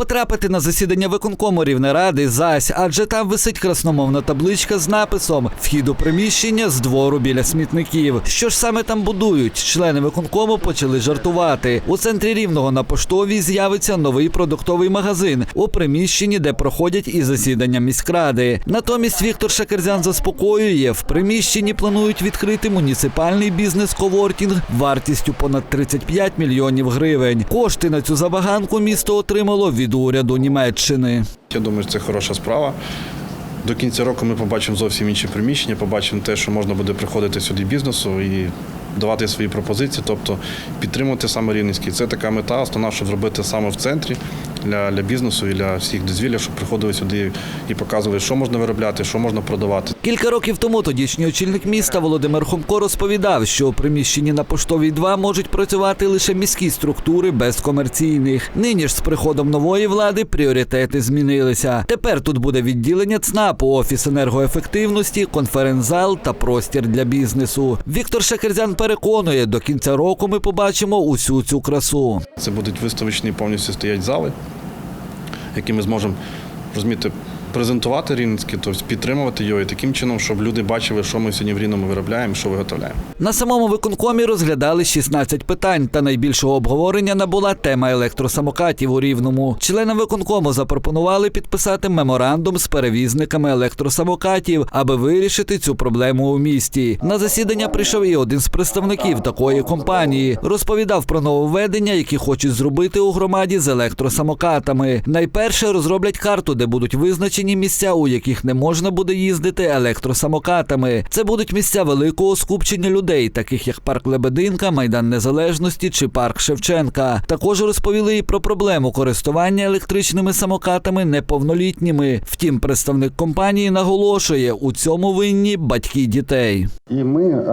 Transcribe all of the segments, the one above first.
Потрапити на засідання виконкому Рівнеради зась, адже там висить красномовна табличка з написом Вхід у приміщення з двору біля смітників. Що ж саме там будують? Члени виконкому почали жартувати. У центрі рівного на поштовій з'явиться новий продуктовий магазин у приміщенні, де проходять і засідання міськради. Натомість Віктор Шакерзян заспокоює, в приміщенні планують відкрити муніципальний бізнес-коворкінг вартістю понад 35 мільйонів гривень. Кошти на цю забаганку місто отримало від уряду Німеччини. Я думаю, це хороша справа. До кінця року ми побачимо зовсім інші приміщення, побачимо те, що можна буде приходити сюди бізнесу і давати свої пропозиції, тобто підтримувати саме Рівненський. Це така мета, основна, щоб зробити саме в центрі для, для бізнесу і для всіх дозвілля, щоб приходили сюди і показували, що можна виробляти, що можна продавати. Кілька років тому тодішній очільник міста Володимир Хомко розповідав, що у приміщенні на поштовій 2 можуть працювати лише міські структури без комерційних. Нині ж з приходом нової влади пріоритети змінилися. Тепер тут буде відділення ЦНАПу, офіс енергоефективності, конференц-зал та простір для бізнесу. Віктор Шакерзян переконує, до кінця року ми побачимо усю цю красу. Це будуть виставочні повністю стоять зали, які ми зможемо розуміти. Презентувати Рівненське, тобто підтримувати його і таким чином, щоб люди бачили, що ми сьогодні в Рівному виробляємо, що виготовляємо. На самому виконкомі розглядали 16 питань, та найбільшого обговорення набула тема електросамокатів у Рівному. Членам виконкому запропонували підписати меморандум з перевізниками електросамокатів, аби вирішити цю проблему у місті. На засідання прийшов і один з представників такої компанії. Розповідав про нововведення, які хочуть зробити у громаді з електросамокатами. Найперше розроблять карту, де будуть визначені місця, у яких не можна буде їздити електросамокатами. Це будуть місця великого скупчення людей, таких як парк Лебединка, Майдан Незалежності чи парк Шевченка. Також розповіли і про проблему користування електричними самокатами неповнолітніми. Втім, представник компанії наголошує, у цьому винні батьки дітей. І ми,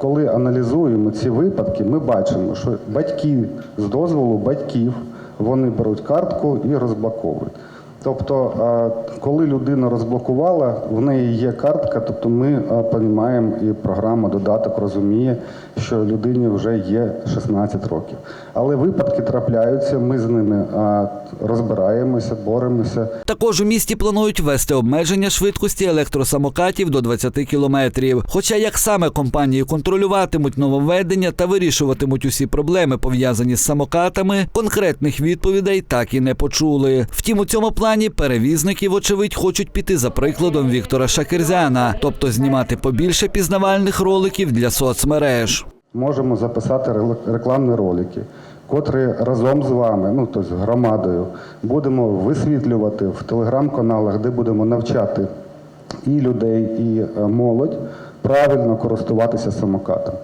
коли аналізуємо ці випадки, ми бачимо, що батьки з дозволу батьків вони беруть картку і розблоковують. Тобто, коли людина розблокувала, в неї є картка, тобто ми розуміємо, і програма додаток розуміє, що людині вже є 16 років. Але випадки трапляються, ми з ними розбираємося, боремося. Також у місті планують ввести обмеження швидкості електросамокатів до 20 кілометрів. Хоча як саме компанії контролюватимуть нововведення та вирішуватимуть усі проблеми, пов'язані з самокатами, конкретних відповідей так і не почули. Втім, у цьому плані перевізники, вочевидь, хочуть піти за прикладом Віктора Шакерзяна, тобто знімати побільше пізнавальних роликів для соцмереж. Можемо записати рекламні ролики, котрі разом з вами, ну тобто з громадою, будемо висвітлювати в телеграм-каналах, де будемо навчати і людей, і е, молодь правильно користуватися самокатом.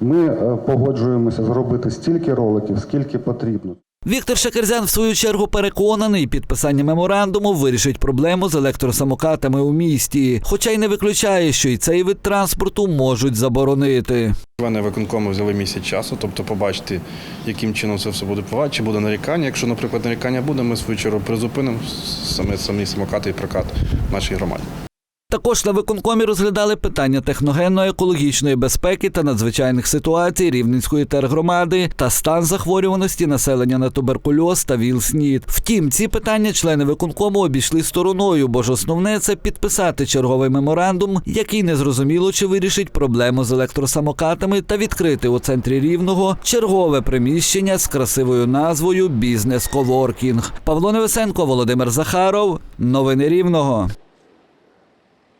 Ми е, погоджуємося зробити стільки роликів, скільки потрібно. Віктор Шакерзян в свою чергу переконаний, підписання меморандуму вирішить проблему з електросамокатами у місті, хоча й не виключає, що і цей вид транспорту можуть заборонити. Члени виконкому взяли місяць часу, тобто побачити, яким чином це все буде впливати, чи буде нарікання. Якщо, наприклад, нарікання буде, ми свою чергу призупинимо саме самі самокати і прокат в нашій громаді. Також на виконкомі розглядали питання техногенно-екологічної безпеки та надзвичайних ситуацій Рівненської тергромади та стан захворюваності населення на туберкульоз та ВІЛ-СНІД. Втім, ці питання члени виконкому обійшли стороною, бо ж основне це підписати черговий меморандум, який незрозуміло чи вирішить проблему з електросамокатами та відкрити у центрі рівного чергове приміщення з красивою назвою Бізнес Коворкінг. Павло Невесенко, Володимир Захаров. Новини Рівного.